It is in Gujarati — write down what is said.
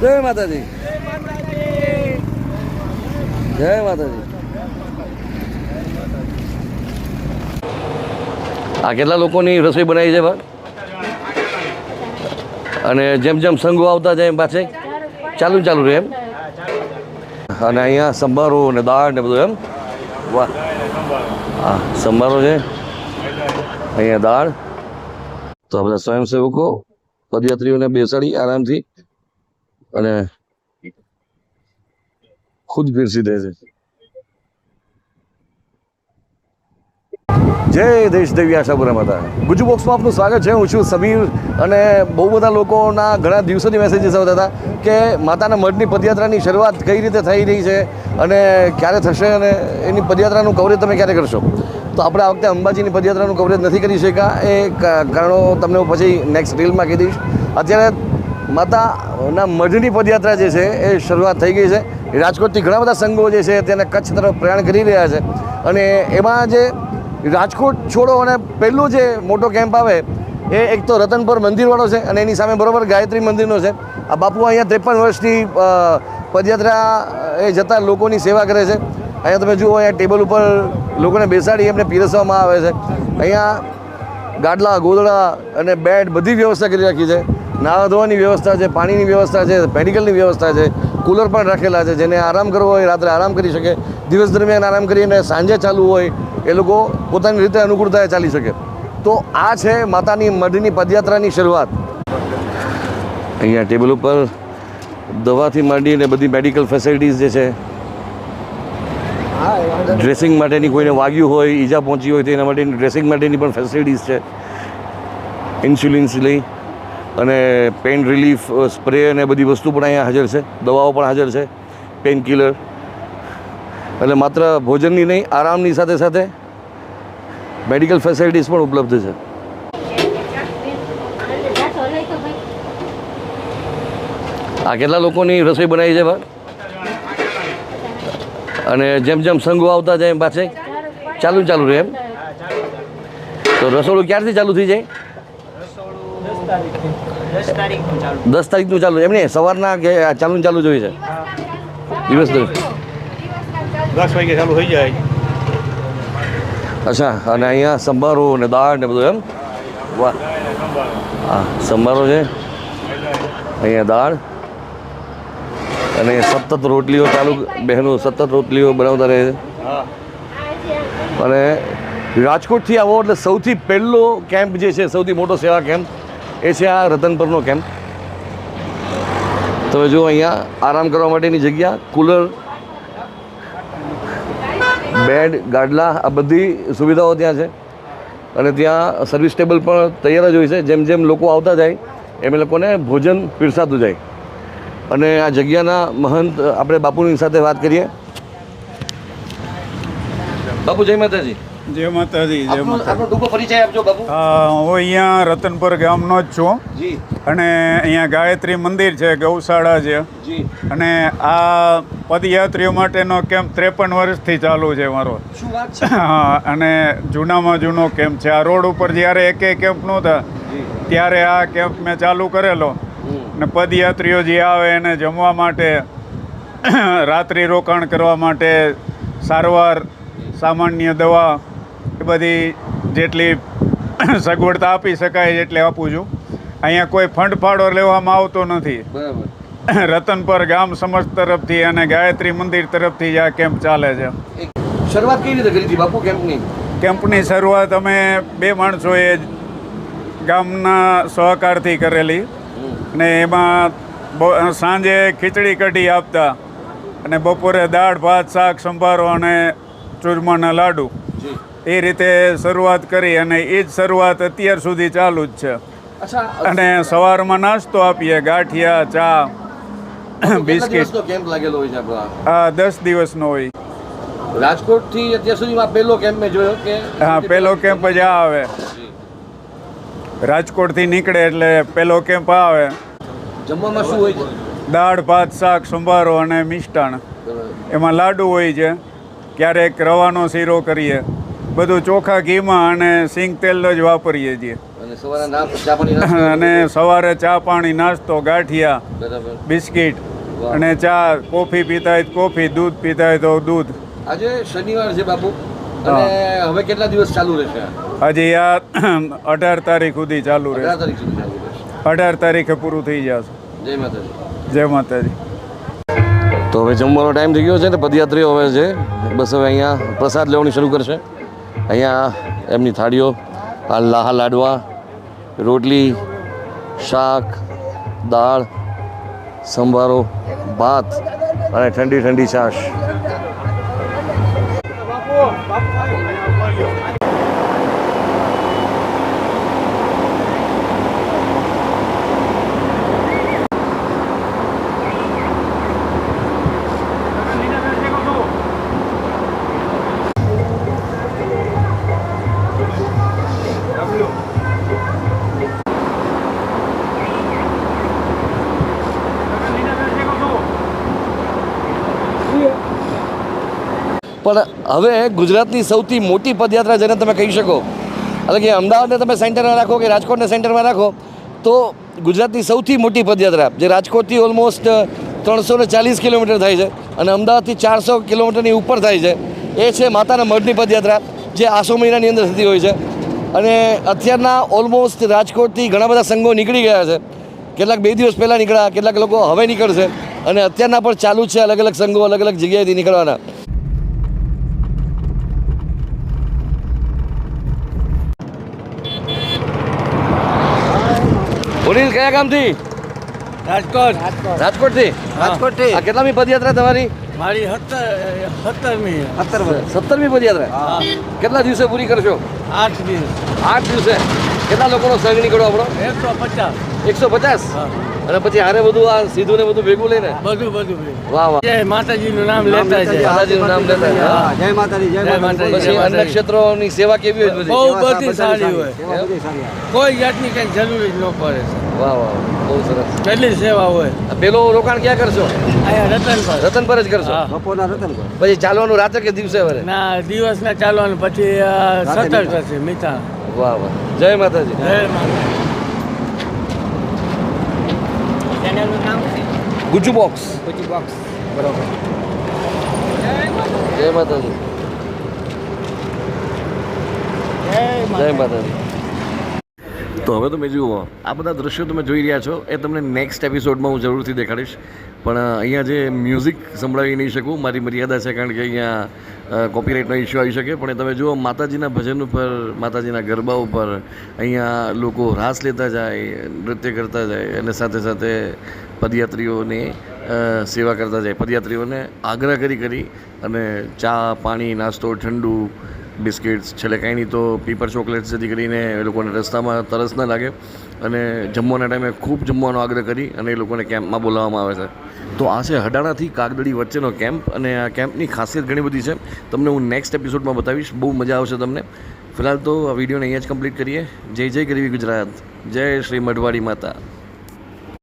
જય માતાજી. જય માતાજી. આ કેટલા લોકોની રસોઈ બનાવી છે અને જેમ જેમ સંઘો આવતા જાય એમ પાછે? ચાલુ ચાલુ રહે એમ? અને અહીંયા સંભારો ને દાળ ને બધું એમ? વાહ. હા સંભારો છે. અહીંયા દાળ. તો બધા સ્વયંસેવકો, પદયાત્રીઓને બેસાડી આરામથી અને ખુદ પીરસી દે છે. જય દેશ દેવી આશાપુરા માતા. ગુજુ બોક્સમાં આપનું સ્વાગત છે. હું છું સમીર અને બહુ બધા લોકોના ઘણા દિવસોથી મેસેજીસ આવતા હતા કે માતાના મઢની પદયાત્રાની શરૂઆત કઈ રીતે થઈ રહી છે અને ક્યારે થશે અને એની પદયાત્રાનું કવરેજ તમે ક્યારે કરશો? તો આપણે આ વખતે અંબાજીની પદયાત્રાનું કવરેજ નથી કરી શક્યા. એ કારણો તમને હું પછી નેક્સ્ટ રીલમાં કહી દઈશ. અત્યારે માતાના મઢની પદયાત્રા જે છે એ શરૂઆત થઈ ગઈ છે. રાજકોટથી ઘણા બધા સંઘો જે છે તેને કચ્છ તરફ પ્રયાણ કરી રહ્યા છે. અને એમાં જે રાજકોટ છોડો અને પહેલું જે મોટો કેમ્પ આવે, એ એક તો રતનપર મંદિરવાળો છે અને એની સામે બરોબર ગાયત્રી મંદિરનો છે. આ બાપુ અહીંયા ત્રેપન વર્ષથી પદયાત્રા એ જતા લોકોની સેવા કરે છે. અહીંયા તમે જુઓ, અહીંયા ટેબલ ઉપર લોકોને બેસાડી એમને પીરસવામાં આવે છે. અહીંયા ગાડલા, ગોદડા અને બેડ બધી વ્યવસ્થા કરી રાખી છે. નાહવા ધોવાની વ્યવસ્થા છે, પાણીની વ્યવસ્થા છે, મેડિકલની વ્યવસ્થા છે, કુલર પણ રાખેલા છે, જેને આરામ કરવો હોય, રાત્રે આરામ કરી શકે. દિવસ દરમિયાન આરામ કરીને સાંજે ચાલુ હોય, એ લોકો પોતાની રીતે અનુકૂળતાએ ચાલી શકે. તો આ છે માતાની મઢની પદયાત્રાની શરૂઆત. અહીંયા ટેબલ ઉપર દવાથી માંડીને બધી મેડિકલ ફેસિલિટીઝ જે છે, ડ્રેસિંગ માટેની કોઈને વાગ્યું હોય, ઈજા પહોંચી હોય તો એના માટેની ડ્રેસિંગ માટેની પણ ફેસિલિટીઝ છે. ઇન્સ્યુલિન્સ લઈ અને પેઇન રિલીફ સ્પ્રે અને બધી વસ્તુ પણ અહીંયા હાજર છે. દવાઓ પણ હાજર છે. પેઇન કિલર એટલે માત્ર ભોજનની નહીં, આરામની સાથે સાથે મેડિકલ ફેસિલિટીઝ પણ ઉપલબ્ધ છે. આ કેટલા લોકોની રસોઈ બનાવી છે બા અને જેમ જેમ સંઘો આવતા જાય એમ પાછે. ચાલુ ચાલુ રહે એમ? તો રસોડું ક્યારથી ચાલુ થઈ જાય? દસ તારીખનું ચાલુ. એમ નહીં સવારના કે આ ચાલુ ચાલુ જોઈએ છે. દિવસ દરમિયાન. દસ વાગે ચાલુ થઈ જાય. અચ્છા અને અહીંયા સંભારો ને દાળ ને બધું એમ? વાહ. હા સંભારો છે. અહીંયા દાળ. અને સતત રોટલીઓ ચાલુ બહેનો સતત રોટલીઓ બનાવતા રહે છે. અને રાજકોટથી આવો એટલે સૌથી પહેલો કેમ્પ જે છે સૌથી મોટો સેવા કેમ્પ એ છે આ રતનપરનો કેમ્પ. તમે જુઓ અહીંયા, આરામ કરવા માટેની જગ્યા, કુલર, બેડ, ગાડલા, આ બધી સુવિધાઓ ત્યાં છે. અને ત્યાં સર્વિસ ટેબલ પણ તૈયાર જ હોય છે. જેમ જેમ લોકો આવતા જાય, એમ લોકોને ભોજન પીરસાતું જાય. અને આ જગ્યાના મહંત, આપણે બાપુની સાથે વાત કરીએ. બાપુ, જય માતાજી. જય માતાજી જય માતા ટૂંકો પરિચય આપજો બાપુ હું અહીંયા રતનપુર ગામનો જ છું. જી. અને અહીંયા ગાયત્રી મંદિર છે ગૌશાળા છે. જી. અને આ પદયાત્રીઓ માટેનો કેમ્પ ત્રેપન વર્ષથી ચાલુ છે મારો. શું વાત છે? હા, અને જૂનામાં જૂનો કેમ્પ છે. આ રોડ ઉપર જ્યારે એકે કેમ્પ નહોતા ત્યારે આ કેમ્પ મેં ચાલુ કરેલો. અને ને પદયાત્રીઓ જે આવે એને જમવા માટે રાત્રિ રોકાણ કરવા માટે સારવાર સામાન્ય દવા એ બધી જેટલી સગવડતા આપી શકાય એટલે આપું છું. અહીંયા કોઈ ફંડ ફાળો લેવામાં આવતો નથી. બરાબર. રતનપર ગામ સમાજ તરફથી અને ગાયત્રી મંદિર તરફથી જ આ કેમ્પ ચાલે છે. શરૂઆત કેવી રીતે કરી હતી બાપુ કેમ્પની? કેમ્પની શરૂઆત અમે બે માણસોએ ગામના સહકારથી કરેલી. અને એમાં સાંજે ખીચડી કઢી આપતા અને બપોરે દાળ ભાત શાક સંભારો અને ચૂરમાના લાડુ. એ રીતે શરૂઆત કરી અને એ જ શરૂઆત અત્યાર સુધી ચાલુ જ છે. અને સવારમાં નાસ્તો આપીએ ગાંઠિયા ચા બિસ્કિટ. કેમ્પ લાગેલો હોય છે આ દસ દિવસનો હોય. રાજકોટથી અત્યાર સુધીમાં પહેલો કેમ્પ મેં જોયો કે હા પહેલો કેમ્પ જ આવે. રાજકોટથી નીકળે એટલે પહેલો કેમ્પ આવે. જમવામાં શું હોય છે? દાળ ભાત શાક સંભારો અને મિષ્ટાણ એમાં લાડુ હોય છે. ક્યારેક રવાનો શીરો કરીએ. બધું ચોખા ઘીમાં અને સિંગ તેલ જ વાપરીએ છીએ. અને સવારે ચા પાણી નાસ્તો? ગાંઠિયા બિસ્કિટ અને ચા કોફી પીતા હોય કોફી દૂધ પીતા હોય તો દૂધ. આજે શનિવાર છે બાપુ. અને હવે કેટલા દિવસ ચાલુ રહેશે? હજી આ અઢાર તારીખ સુધી ચાલુ રહે તારીખ સુધી ચાલુ રહેશે. અઢાર તારીખે પૂરું થઈ જશે. જય માતાજી. જય માતાજી. તો હવે જમવાનો ટાઈમ થઈ ગયો છે ને પદયાત્રીઓ હવે છે. બસ હવે અહીંયા પ્રસાદ લેવાની શરૂ કરશે. અહીંયા એમની થાળીઓ લાહા લાડવા રોટલી શાક દાળ સંભારો ભાત અને ઠંડી ઠંડી છાશ. પણ હવે ગુજરાતની સૌથી મોટી પદયાત્રા જેને તમે કહી શકો, એટલે કે અમદાવાદને તમે સેન્ટરમાં રાખો કે રાજકોટને સેન્ટરમાં રાખો, તો ગુજરાતની સૌથી મોટી પદયાત્રા, જે રાજકોટથી ઓલમોસ્ટ ત્રણસો ને ચાલીસ કિલોમીટર થાય છે અને અમદાવાદથી ચારસો કિલોમીટરની ઉપર થાય છે, એ છે માતાના મઢની પદયાત્રા, જે આસો મહિનાની અંદર થતી હોય છે. અને અત્યારના ઓલમોસ્ટ રાજકોટથી ઘણા બધા સંઘો નીકળી ગયા છે. કેટલાક બે દિવસ પહેલાં નીકળ્યા, કેટલાક લોકો હવે નીકળશે. અને અત્યારના પણ ચાલુ છે અલગ અલગ સંઘો અલગ અલગ જગ્યાએથી નીકળવાના. બોલીલ કયા ગામથી? રાજકોટ. રાજકોટથી? રાજકોટથી. આ કેટલામી પદયાત્રા તમારી? મારી સત્તર સત્તરમી. સત્તર સત્તરમી પદયાત્રા? હા. કેટલા દિવસે પૂરી કરશો? આઠ દિવસ. આઠ દિવસે. કેટલા લોકોનો સંઘ નીકળો આપણો? એકસો પચાસ. એકસો પચાસ? અને પછી હારે બધું આ સીધું ને બધું ભેગું લઈને? બધું બધું વાહ વાહ. જય માતાજીનું નામ લેતા છે દાદાજીનું નામ લેતા. જય માતાજી જય માતાજી. માતાજી. પછી અન્ય ક્ષેત્રોની સેવા કેવી હોય બધી? બહુ બધી સારી હોય. કોઈ જાતની કઈ જરૂર જ ન પડે વાહ વાહ બહુ સરસ. કેટલી સેવા હોય? પેલો રોકાણ ક્યાં કરશો? રતન પર. રતન પર જ કરશો? બપોરના રતન પર. પછી ચાલવાનું રાતે કે દિવસે વરે? ના દિવસ ના ચાલવાનું પછી અ, થશે મીઠા. વાહ વાહ. જય માતાજી. જય માતા ગુજુ બોક્સ. બોક્સ. બરોબર. જય માતાજી. જય માતાજી. તો હવે તમે જુઓ આ બધા દ્રશ્યો તમે જોઈ રહ્યા છો એ તમને નેક્સ્ટ એપિસોડમાં હું જરૂરથી દેખાડીશ. પણ અહીંયા જે મ્યુઝિક સંભળાવી નહીં શકું મારી મર્યાદા છે કારણ કે અહીંયા કોપીરાઇટનો ઇસ્યુ આવી શકે, પણ તમે જુઓ, માતાજીના ભજન ઉપર, માતાજીના ગરબા ઉપર અહીંયા લોકો રાસ લેતા જાય, નૃત્ય કરતા જાય, અને સાથે સાથે પદયાત્રીઓની સેવા કરતા જાય. પદયાત્રીઓને આગ્રહ કરી કરી અને ચા, પાણી, નાસ્તો, ઠંડુ, બિસ્કિટ્સ, છેલ્લે કાંઈ નહીં તો પીપર ચોકલેટ્સ જેથી કરીને એ લોકોને રસ્તામાં તરસ ન લાગે. અને જમવાના ટાઈમે ખૂબ જમવાનો આગ્રહ કરી અને એ લોકોને કેમ્પમાં બોલાવવામાં આવે છે. તો આ છે હડાણાથી કાગદડી વચ્ચેનો કેમ્પ અને આ કેમ્પની ખાસિયત ઘણી બધી છે. તમને હું નેક્સ્ટ એપિસોડમાં બતાવીશ. બહુ મજા આવશે તમને. ફિલહાલ તો આ વિડીયોને અહીંયા જ કમ્પ્લીટ કરીએ. જય જય ગરવી ગુજરાત. જય શ્રી મઢવાડી માતા.